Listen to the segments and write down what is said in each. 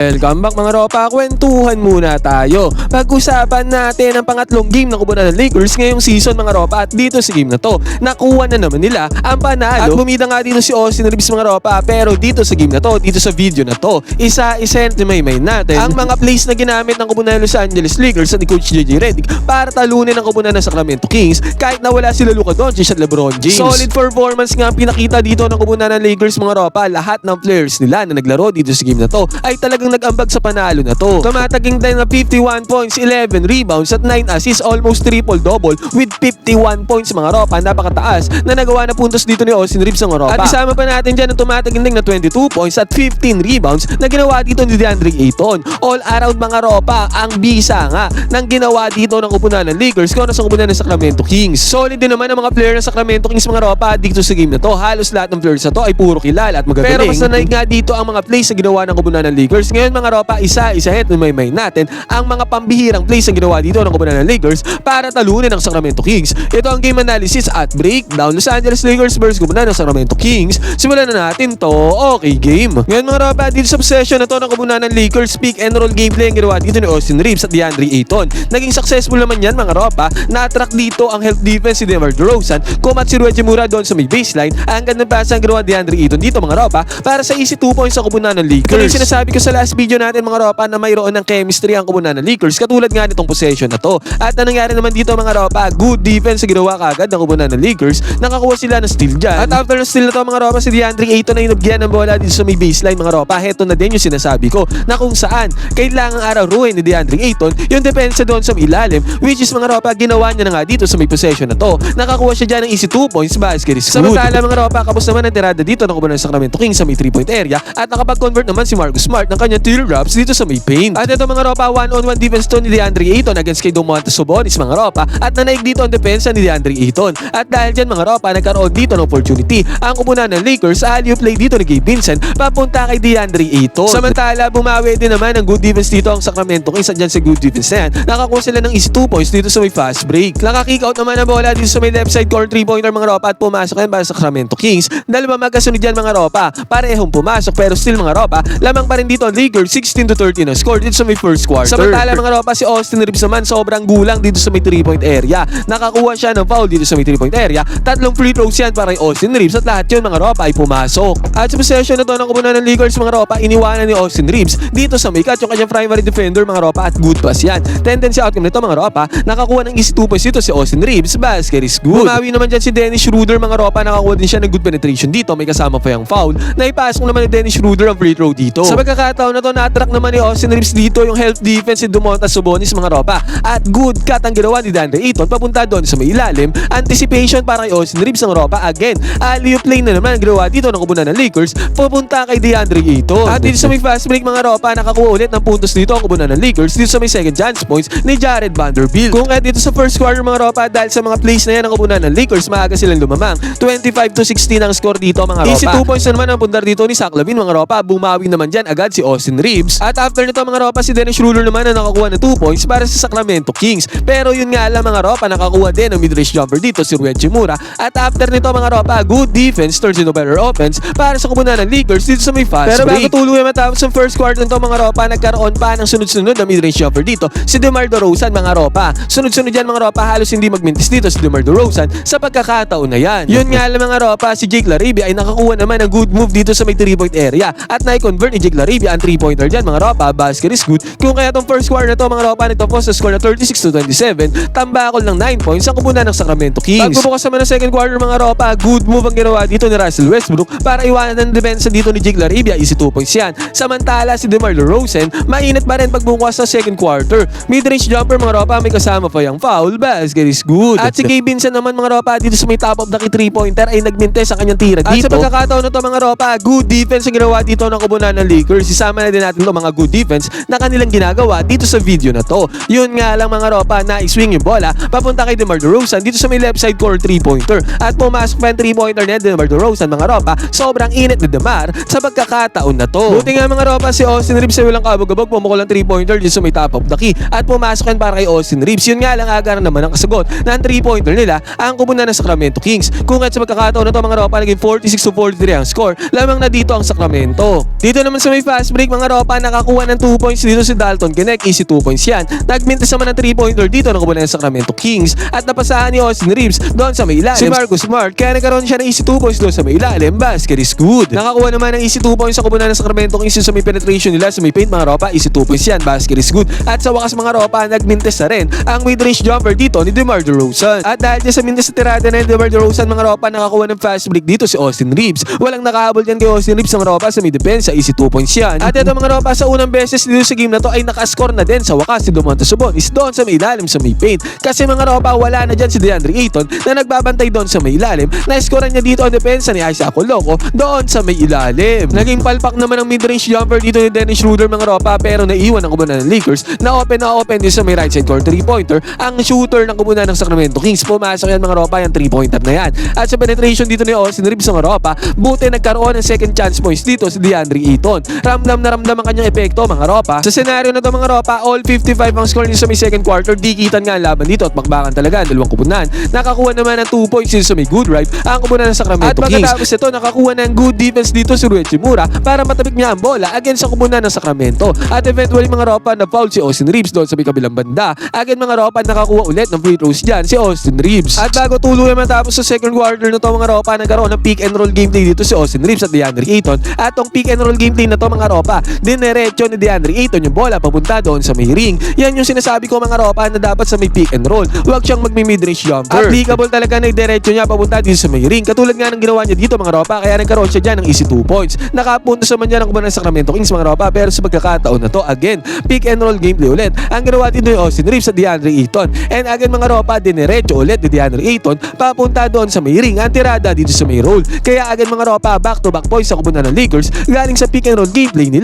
Welcome back mga ropa, kwentuhan muna tayo. Pag-usapan natin ang pangatlong game ng kubunan ng Lakers ngayong season mga ropa at dito sa game na to, nakuha na naman nila ang panalo. At bumida nga dito si Austin Reeves mga ropa pero dito sa game na to, dito sa video na to, isa-isa may may natin ang mga plays na ginamit ng kubunan ng Los Angeles Lakers at ni Coach JJ Redick para talunin ang kubunan ng Sacramento Kings kahit na wala sila Luka Doncic at LeBron James. Solid performance nga ang pinakita dito ng kubunan ng Lakers mga ropa. Lahat ng players nila na naglaro dito sa game na to ay talagang nag-ambag sa panalo na to. Tumataging din na 51 points, 11 rebounds at 9 assists, almost triple-double with 51 points mga ropa. Napakataas na nagawa na puntos dito ni Austin Reeves mga ropa. At isama pa natin dyan ang tumataging din na 22 points at 15 rebounds na ginawa dito ni DeAndre Ayton. All around mga ropa, ang bisa nga ng ginawa dito ng kupunan ng Lakers kung sa kupunan ng Sacramento Kings. Solid din naman ang mga player ng Sacramento Kings mga ropa dito sa game na to. Halos lahat ng players na to ay puro kilala at magagaling. Pero mas nanay nga dito ang mga plays na ginawa ng kupunan ng Lakers. Ngayon mga ropa, isa-isahin na may may natin ang mga pambihirang plays na ginawa dito ng kupunan ng Lakers para talunin ang Sacramento Kings. Ito ang game analysis at breakdown Los Angeles Lakers versus kupunan ng Sacramento Kings. Simulan na natin to. Okay game. Ngayon mga ropa, dito sa possession na to ng kupunan ng Lakers, pick and roll gameplay ang ginawa dito ni Austin Reeves at DeAndre Ayton. Naging successful naman yan mga ropa. Na-attract dito ang health defense si DeMar DeRozan. Kumat si Reggie Mura doon sa may baseline. Ang ganda pasa ang ginawa DeAndre Ayton dito mga ropa para sa easy 2 points sa kupunan ng Lakers. Yung sinasabi ko sa last video natin mga ropa na mayroon ng chemistry ang kupunan ng Lakers katulad nga nitong possession na to. At ang nangyari naman dito mga ropa, good defense ginawa kagad ng kupunan ng Lakers. Nakakuha sila ng steal dyan. At after ng steal na to mga ropa, si DeAndre Ayton na inubgyan ng bola dito sa may baseline mga ropa. Heto na din yung sinasabi ko na kung saan kailangang araw ruin ni DeAndre Ayton yung depensa doon sa ilalim which is mga ropa ginawa niya na nga dito sa may possession na to. Nakakuha siya dyan ng easy 2 points basket is good. Samantala mga ropa, kapos naman ang tirada dito ng kupunan ng Sacramento Kings sa may 3 point area at nakapag-convert naman si Marcus Smart ng kanyang teal drops dito sa may paint. At ito mga ropa, one-on-one defense to ni DeAndre Ayton against kay Domantas Sabonis mga ropa at nanaig dito ang depensa ni DeAndre Ayton. At dahil dyan mga ropa, nagkaroon dito ng opportunity ang kupunan ng Lakers sa alley play dito ni Gabe Vincent papunta kay DeAndre Ayton. Samantala, bumawi din naman ng good defense dito ang Sacramento Kings at dyan sa good defense na yan. Nakakuha sila ng easy 2 points dito sa may fast break. Nakakick out naman ang bola dito sa may left side corner 3-pointer mga ropa at pumasok yan para sa Sacramento Kings. Dalawa magkasunod yan mga ropa. Parehong pumasok pero still mga ropa, lamang pa rin dito ang Lakers 16 to 13 na score dito sa may first quarter. Samantala mga ropa, si Austin Reeves naman sobrang gulang dito sa may 3-point area. Nakakuha siya ng foul dito sa may 3-point area. Tatlong free throws yan para kay Austin Reeves at lahat yun mga ropa ay pumasok. At sa possession na to ng kubunan ng Lakers mga ropa, iniwanan ni Austin Reeves dito sa may cut yung kanyang primary defender mga ropa at good pass yan. Tendency outcome nito mga ropa, nakakuha ng easy 2 points dito si Austin Reeves. Basket is good. Bumawi naman dyan si Dennis Schroeder mga ropa, nakakuha din siya ng good penetration dito. May kasama pa yung foul. Naipasok naman ni Dennis Schroeder ang free throw dito. Sa pagkakataon na to, na-attract naman ni Austin Reeves dito yung health defense ni Dumontas Sabonis mga ropa. At good cut ang ginawa ni Dandre Ayton papunta doon sa may ilalim. Anticipation para kay Austin Reeves ang ropa. Again, alley play na naman ang ginawa dito ng kubunan ng Lakers papunta kay DeAndre Ayton. At dito sa may fast break mga ropa, nakakuha ulit ng puntos dito ang kubunan ng Lakers dito sa may second chance points ni Jared Vanderbilt. Kung kaya dito sa first quarter mga ropa, dahil sa mga plays na yan ng kubunan ng Lakers, maaga silang lumamang. 25 to 16 ang score dito mga ropa. Easy 2 points na naman ang pundar dito ni Zach Lavin mga ropa. Bumawi naman dyan agad si Austin Reeves. At after nito mga ropa, si Dennis Schroeder naman na nakakuha ng 2 points para sa Sacramento Kings. Pero yun nga lang mga ropa, nakakuha din ng mid-range jumper dito si Ruen Chimura. At after nito mga ropa, good defense turns into better offense para sa kubunan ng Lakers dito sa may fast Pero break. bago tuluyan matapos ang first quarter nito mga ropa, nagkaroon pa ng sunod-sunod na mid-range jumper dito si DeMar DeRozan mga ropa. Sunod-sunod yan mga ropa, halos hindi magmintis dito si DeMar DeRozan sa pagkakataon na yan. Yun nga lang mga ropa, si Jake Laribia ay nakakuha naman ng good move dito sa may 3-point area at na-convert ni Jake Laribia ang 3-pointer dyan mga ropa, basket is good. Kung kaya tong first quarter na to mga ropa, nagtapos sa score na 36 to 27, tambakol ng 9 points ang kubunan ng Sacramento Kings. Pagbubukas naman ng second quarter mga ropa, good move ang ginawa dito ni Russell Westbrook para iwanan ng depensa dito ni Jake Laribia, easy 2 points yan. Samantala si DeMar DeRozan, mainit pa rin pagbubukas sa second quarter. Mid-range jumper mga ropa, may kasama pa yung foul, basket is good. At si Gabe Vincent naman mga ropa, dito sa may top of the key 3-pointer ay nagmintes ang kanyang tira dito. At sa pagkakataon na to mga ropa, good defense ang ginawa dito ng kubunan ng Lakers. Isama na din natin to mga good defense na kanilang ginagawa dito sa video na to. Yun nga lang mga ropa na i-swing yung bola papunta kay DeMar DeRozan dito sa may left side corner 3-pointer. At pumasok pa yung 3-pointer ni DeMar DeRozan mga ropa. Sobrang init ni DeMar sa pagkakataon na to. Buti nga mga ropa si Austin Reeves ay walang kabog-abog pumukol ang 3-pointer dito sa may top of the key. At pumasok yan para kay Austin Reeves. Yun nga lang agar naman ang kasagot na ang 3-pointer nila ang kubunan ng Sacramento Kings. Kung at sa pagkakataon na to mga ropa naging 46 to 43 ang score lamang na dito ang Sacramento. Dito naman sa may fast break mga ropa, nakakuha ng 2 points dito si Dalton Connect. Easy 2 points yan. Nagmintis naman ng 3 pointer dito ng kubunan ng Sacramento Kings at napasahan ni Austin Reeves doon sa may ilalim. Si Marcus Smart kaya nagkaroon siya ng easy 2 points doon sa may ilalim. Basket is good. Nakakuha naman ng easy 2 points sa kubunan ng Sacramento Kings sa may penetration nila sa may paint mga ropa. Easy 2 points yan. Basket is good. At sa wakas mga ropa, nagmintis na rin ang mid-range jumper dito ni DeMar DeRozan. At dahil dyan sa mintis sa tirada na ni DeMar DeRozan mga ropa, nakakuha ng fast break dito si Austin Reeves. Walang nakahabol yan kay Austin Reeves mga ropa sa may depensa. Easy 2 points yan. At ito mga ropa, sa unang beses dito sa game na to ay nakascore na din sa wakas si Domantas Sabonis doon sa may ilalim sa may paint. Kasi mga ropa, wala na dyan si DeAndre Ayton na nagbabantay doon sa may ilalim. Na-score niya dito ang depensa ni Isaac Coloco doon sa may ilalim. Naging palpak naman ang mid-range jumper dito ni Dennis Schroeder mga ropa pero naiwan ang kumunan ng Lakers na open na open din sa may right side court 3-pointer ang shooter ng kumunan ng Sacramento Kings. Pumasok yan mga ropa yung 3-pointer na yan. At sa penetration dito ni Austin Reeves mga ropa, buti nagkaroon ng second chance points dito si DeAndre Ayton. Ramdam na ramdam ang kanyang epekto mga ropa. Sa senaryo na to mga ropa, all 55 ang score niya sa may second quarter. Dikitan nga ang laban dito at makbakan talaga ang dalawang kupunan. Nakakuha naman ng 2 points dito sa may good drive ang kupunan ng Sacramento At Kings. At pagkatapos ito, nakakuha ng good defense dito si Ruichi Mura para matabik niya ang bola against sa kupunan ng Sacramento. At eventually mga ropa na foul si Austin Reeves doon sa may kabilang banda. Again mga ropa nakakuha ulit ng free throws dyan si Austin Reeves. At bago tuluyan matapos sa second quarter na to mga ropa, nagkaroon ng pick and roll gameplay dito si Austin Reeves at DeAndre Ayton. At tong pick and roll gameplay na to mga ropa, dinerecho ni DeAndre Ayton yung bola papunta doon sa may ring. Yan yung sinasabi ko mga ropa na dapat sa may pick and roll. Huwag siyang magmi-midrange jumper. Applicable talaga na diretso niya papunta dito sa may ring. Katulad nga ng ginawa niya dito mga ropa, kaya nagkaroon siya dyan ng easy 2 points. Nakapunta sa man niya ng kumanan ng Sacramento Kings mga ropa, pero sa pagkakataon na to, again, pick and roll gameplay ulit. Ang ginawa dito ni Austin Reeves sa DeAndre Ayton. And again mga ropa, dinerecho ulit ni DeAndre Ayton papunta doon sa may ring. Ang tirada dito sa may roll. Kaya again mga ropa, back to back points sa kupunan ng Lakers galing sa pick and roll gameplay nila.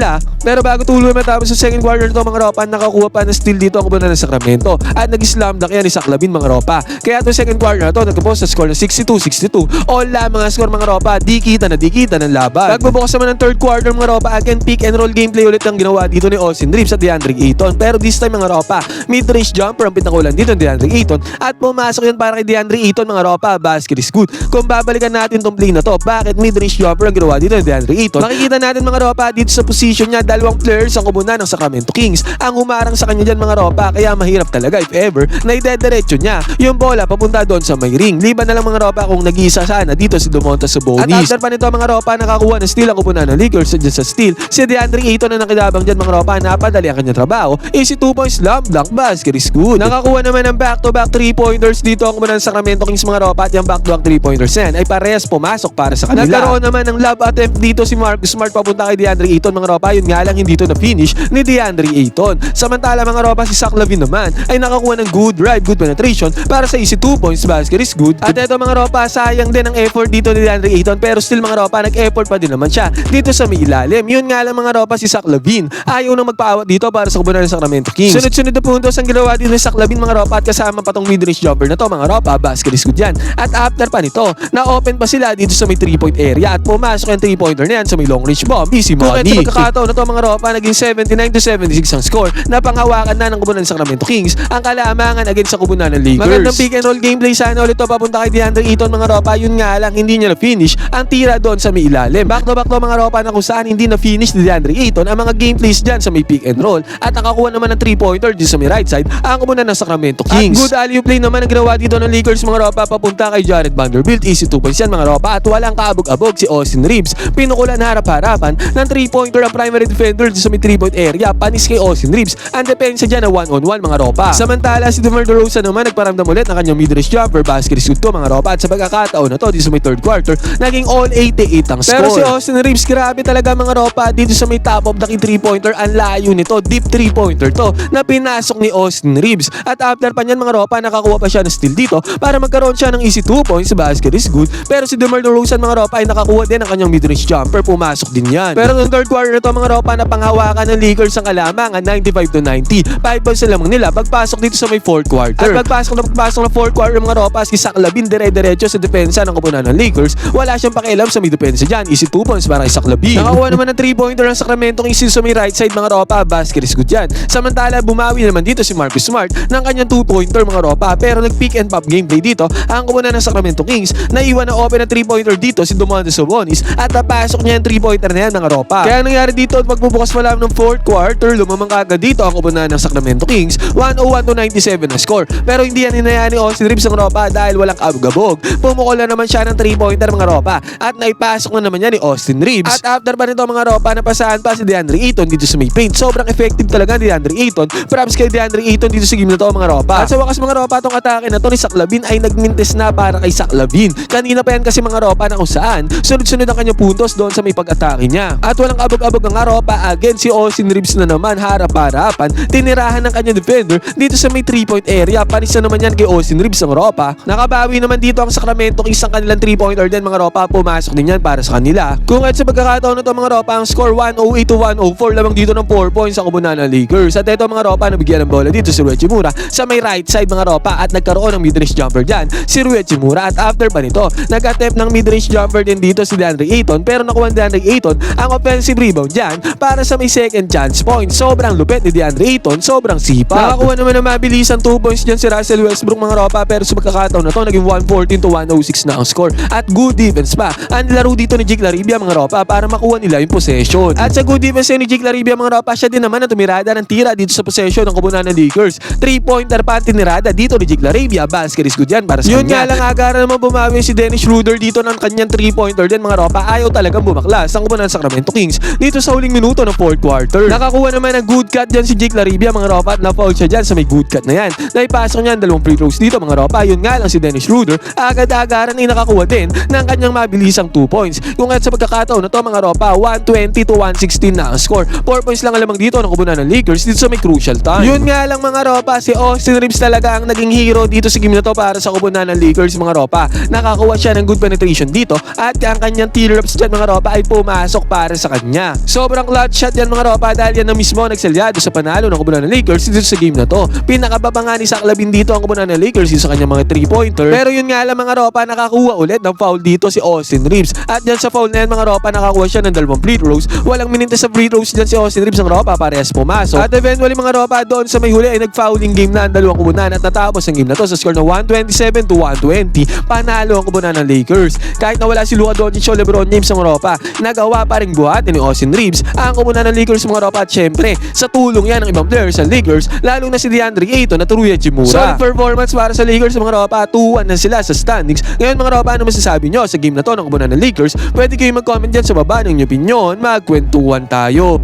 Pero bago tuloy matapos sa second quarter to mga ropa, nakakuha pa ng steal dito ang kupunan ng Sacramento. At nag-slam dunk yan ni Saklabin mga ropa. Kaya to second quarter na to, nagkapos sa score na 62-62. All la mga score mga ropa, di kita na di kita ng laban. Pagbubukas naman ng third quarter mga ropa, again pick and roll gameplay ulit ang ginawa dito ni Austin Reeves at DeAndre Ayton. Pero this time mga ropa, mid-range jumper ang pinakulan dito ni DeAndre Ayton. At pumasok yun para kay DeAndre Ayton mga ropa, basket is good. Kung babalikan natin tong play na to, bakit mid-range jumper ang ginawa dito ni DeAndre Ayton? Makikita natin mga ropa dito sa position niya, dalawang players ang kumunan ng Sacramento Kings. Ang humarang sa kanya dyan mga ropa, kaya mahirap talaga if ever na idediretso niya yung bola papunta doon sa may ring. Liban na lang mga ropa kung nag-iisa sana dito si Domonta Sabonis. At after pa nito mga ropa, nakakuha ng steal ang kupunan ng Lakers dyan sa steal. Si DeAndre Ayton na nakilabang dyan mga ropa, napadali ang kanyang trabaho. Easy 2 points slam dunk basket is good. Nakakuha naman ng back-to-back 3-pointers dito ang kupunan ng Sacramento Kings mga ropa at yung back-to-back 3-pointers na yan ay parehas pumasok para sa kanila. Nagkaroon naman ng love attempt dito si Marcus Smart papunta kay DeAndre Ayton mga ropa. Yun nga lang hindi to na-finish ni DeAndre Ayton. Samantala mga ropa si Zach Lavin naman ay nakakuha ng good drive, good penetration para sa easy 2 points basket is good. At eto mga ropa, sayang din ang effort dito ni DeAndre Ayton pero still mga ropa, nag-effort pa din naman siya dito sa may ilalim. Yun nga lang mga ropa si Zach Lavin. Ayaw nang magpaawat dito para sa kubunan ng Sacramento Kings. Sunod-sunod na puntos ang ginawa dito ni Zach Lavin mga ropa at kasama pa tong mid-range jumper na to mga ropa, basket is good yan. At after pa nito, na-open pa sila dito sa may 3-point area at pumasok yung 3-pointer na yan sa may long range bomb. Easy money. Kung ito pagkakataon na to mga ropa, naging 79 to 76 ang score na panghawakan na ng kubunan ng Sacramento Kings ang kalamangan against sa kubunan ng Lakers. Magandang pick and roll gameplay sana ulit to papunta kay DeAndre Ayton mga ropa. Yun nga lang, hindi niya na-finish ang tira doon sa may ilalim. Back to back to mga ropa na kung saan hindi na-finish ni DeAndre Ayton ang mga gameplays dyan sa may pick and roll. At nakakuha naman ng 3-pointer dito sa may right side ang kubunan ng Sacramento Kings. At good alley play naman ang ginawa dito ng Lakers mga ropa papunta kay Jared Vanderbilt. Easy 2 points yan mga ropa at walang kaabog-abog si Austin Reeves. Pinukulan harap-harapan ng 3-pointer ang primary defender dito sa may 3-point area. Panis kay Austin Reeves. Ang depensa dyan na 1-on-1 mga ropa. Samantala si DeMar DeRozan naman nagparamdam ulit ng kanyang mid-range jumper basket shoot ko mga ropa at sa pagkakataon na to dito sa may third quarter naging all 88 ang score. Pero si Austin Reeves grabe talaga mga ropa dito sa may top of the key 3-pointer ang layo nito deep 3-pointer to na pinasok ni Austin Reeves at after pa niyan mga ropa nakakuha pa siya ng steal dito para magkaroon siya ng easy 2 points basket is good pero si DeMar DeRozan mga ropa ay nakakuha din ng kanyang mid-range jumper pumasok din yan. Pero nung third quarter na to mga ropa na panghawakan ng Lakers ang kalamangan 95 to 90 5 points na lamang nila pagpasok dito sa may fourth quarter. At pagpasok na pagpasok ng fourth quarter mga ropa si Zach Lavin dire-diretso sa depensa ng kupunan ng Lakers wala siyang pakialam sa may depensa dyan easy 2 points para kay Zach Lavin. Nakakuha naman ng 3-pointer ng Sacramento Kings sa may right side mga ropa basket is good yan. Samantala bumawi naman dito si Marcus Smart ng kanyang 2-pointer mga ropa pero nag pick and pop gameplay dito ang kupunan ng Sacramento Kings na iwan na open na 3-pointer dito si Domantas Sabonis at napasok niya yung 3-pointer na yan mga ropa. Kaya ang nangyari dito at magbubukas pa lang ng fourth quarter, lumamang kagad dito ang kupunan ng Sacramento Kings, 101 to 97 na score. Pero hindi yan hinayaan ni Austin Reeves ng Ropa dahil walang kabog-abog. Pumukol na naman siya ng 3-pointer mga Ropa at naipasok na naman yan ni Austin Reeves. At after pa nito mga Ropa, napasahan pa si DeAndre Ayton dito sa may paint. Sobrang effective talaga ni DeAndre Ayton. Props kay DeAndre Ayton dito sa game na to mga Ropa. At sa wakas mga Ropa, itong atake na to ni Saklabin ay nagmintes na para kay Saklabin. Kanina pa yan kasi mga Ropa na kung saan sunod-sunod ang kanyang puntos doon sa may pag-atake niya. At walang abog-abog ang Ropa again si Austin Reeves na naman harap-harapan. Tinirahan ng kanyang defender dito sa may 3-point area. Panis na naman yan kay Austin Reeves ang Ropa. Nakabawi naman dito ang Sacramento Kings ang kanilang 3-pointer din mga Ropa. Pumasok din yan para sa kanila. Kung at sa pagkakataon na to mga Ropa, ang score 108 to 104 lamang dito ng 4 points ang kubunan ng Lakers. At ito mga Ropa, nabigyan ng bola dito si Rui Chimura sa may right side mga Ropa at nagkaroon ng mid-range jumper dyan si Rui Chimura. At after pa nito, nag-attempt ng mid-range jumper din dito si DeAndre Ayton pero nakuha ni DeAndre Ayton ang offensive rebound dyan para sa may second chance point. Sobrang lupit ni DeAndre Ayton, sobrang sipag. Nakakuha naman ng mabilisan 2 points dyan si Russell Westbrook mga Ropa pero sa pagkakataon na to, naging 114 to 106 na ang score. At good defense pa. Ang laro dito ni Jake Laribia mga Ropa para makuha nila yung possession. At sa good defense ni Jake Laribia mga Ropa, siya din naman ang tumirada ng tira dito sa possession ng kubunan ng Lakers. 3-pointer pa tinirada dito ni Jake Laribia. Basket is good yan para sa Yun kanya. nga lang agara naman bumawi si Dennis Schroeder dito ng kanyang 3-pointer din mga Ropa. Ayaw talagang bumaklas ang kubunan ng Sacramento Kings dito sa huling minuto ng fourth quarter. Nakakuha naman ng good cut dyan si Jake Laribia mga Ropa at na-foul siya dyan sa may good cut na yan. Naipasok niya ang dalawang free throws dito mga Ropa. Yun nga lang si Dennis Schroeder agad-agaran ay nakakuha din ng kanyang mabilisang 2 points. Kung at sa pagkakataon na to mga Ropa, 120 to 116 na ang score. 4 points lang ang lamang dito ng kubunan ng Lakers dito sa may crucial time. Yun nga lang mga Ropa, si Austin Reeves talaga ang naging hero dito sa game na to para sa kubunan ng Lakers mga Ropa. Nakakuha siya ng good penetration dito at ang kanyang tear-ups dyan mga Ropa ay pumasok para sa kanya. Sobrang clutch shot yan mga Ropa dahil yan na mismo nagsalyado sa panalo ng kubunan ng Lakers dito sa game na to. Pinakababa nga ni Saklabin dito ang kubunan ng Lakers sa kanyang mga 3-pointer. Pero yun nga lang mga Ropa, nakakuha ulit ng foul dito si Austin Reeves. At dyan sa foul na yan mga Ropa, nakakuha siya ng dalawang free throws. Walang mininte sa free throws dyan si Austin Reeves ng Ropa, parehas pumasok. At eventually mga Ropa, doon sa may huli ay nag-fouling game na ang dalawang kubunan at natapos ang game na to sa score na 127 to 120. Panalo ang kubunan ng Lakers. Kahit nawala si Luka Doncic o LeBron James ng Ropa, nagawa pa rin buhatin ni Austin Reeves ang kubunan ng Lakers mga Ropa at syempre, sa tulong yan ng ibang players sa Lakers, lalo na si DeAndre Ayton at Rui Hachimura. Solid performance para sa Lakers mga Ropa, 2-1 na sila sa standings. Ngayon mga Ropa, ano masasabi nyo sa game na to ng kubunan ng Lakers? Pwede kayo mag-comment dyan sa baba ng inyong opinion, magkwentuhan tayo.